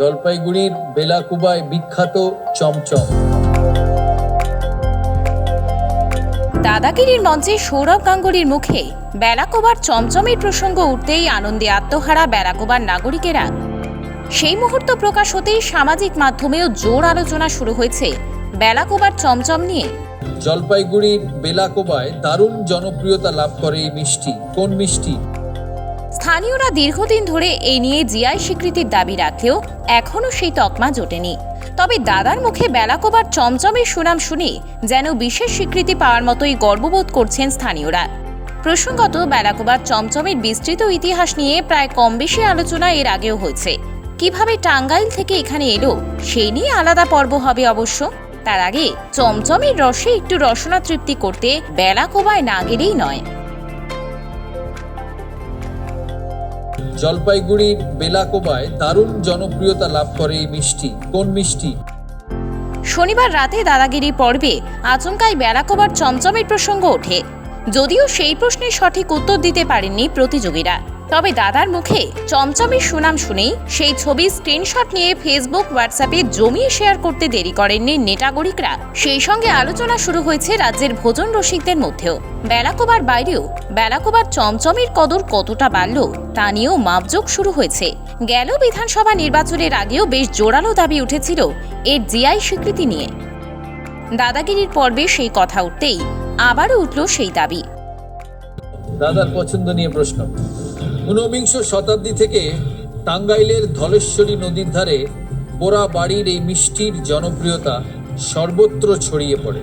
জলপাইগুড়ির বেলাকুবায় বিখ্যাত চমচম। দাদাগিরির মঞ্চে সৌরভ গাঙ্গুলির মুখে বেলাকোবার চমচমের প্রসঙ্গ উঠতেই আনন্দে আত্মহারা বেলাকোবার নাগরিকেরা। সেই মুহূর্ত প্রকাশ হতেই সামাজিক মাধ্যমেও জোর আলোচনা শুরু হয়েছে বেলাকোবার চমচম নিয়ে। জলপাইগুড়ির বেলাকোবায় দারুণ জনপ্রিয়তা লাভ করে এই মিষ্টি। কোন মিষ্টি? স্থানীয়রা দীর্ঘদিন ধরে এই নিয়ে জিআই স্বীকৃতির দাবি রাখলেও এখনও সেই তকমা জোটেনি। তবে দাদার মুখে বেলাকোবার চমচমের সুনাম শুনে যেন বিশেষ স্বীকৃতি পাওয়ার মতোই গর্ববোধ করছেন স্থানীয়রা। প্রসঙ্গত বেলাকোবার চমচমের বিস্তৃত ইতিহাস নিয়ে প্রায় কম বেশি আলোচনা এর আগেও হয়েছে। কীভাবে টাঙ্গাইল থেকে এখানে এলো, সেই নিয়ে আলাদা পর্ব হবে অবশ্য। তার আগে চমচমের রসে একটু রসনা তৃপ্তি করতে বেলাকোবায় না গেলেই নয়। জলপাইগুড়ির বেলাকোবায় দারুণ জনপ্রিয়তা লাভ করে এই মিষ্টি। কোন মিষ্টি? শনিবার রাতে দাদাগিরি পর্বে আচমকাই বেলাকোবার চমচমের প্রসঙ্গ ওঠে। যদিও সেই প্রশ্নের সঠিক উত্তর দিতে পারেননি প্রতিযোগীরা। তবে দাদার মুখে চমচমের সুনাম শুনেই সেই ছবি স্ক্রিনশট নিয়ে ফেসবুক হোয়াটসঅ্যাপে জমিয়ে শেয়ার করতে দেরি করেননি নেটাগরিকরা সেই সঙ্গে আলোচনা শুরু হয়েছে রাজ্যের ভোজন রসিকদের মধ্যেও। বেলাকোবার বাইরেও বেলাকোবার চমচমের কদর কতটা বাড়ল তা নিয়েও মাপজোক শুরু হয়েছে। গেল বিধানসভা নির্বাচনের আগেও বেশ জোরালো দাবি উঠেছিল এর জিআই স্বীকৃতি নিয়ে। দাদাগিরির পর্বে সেই কথা উঠতেই আবারও উঠল সেই দাবি। দাদার পছন্দ নিয়ে প্রশ্ন। ঊনবিংশ শতাব্দী থেকে টাঙ্গাইলের ধলেশ্বরী নদীর ধারে পোড়া বাড়ির এই মিষ্টির জনপ্রিয়তা সর্বত্র ছড়িয়ে পড়ে।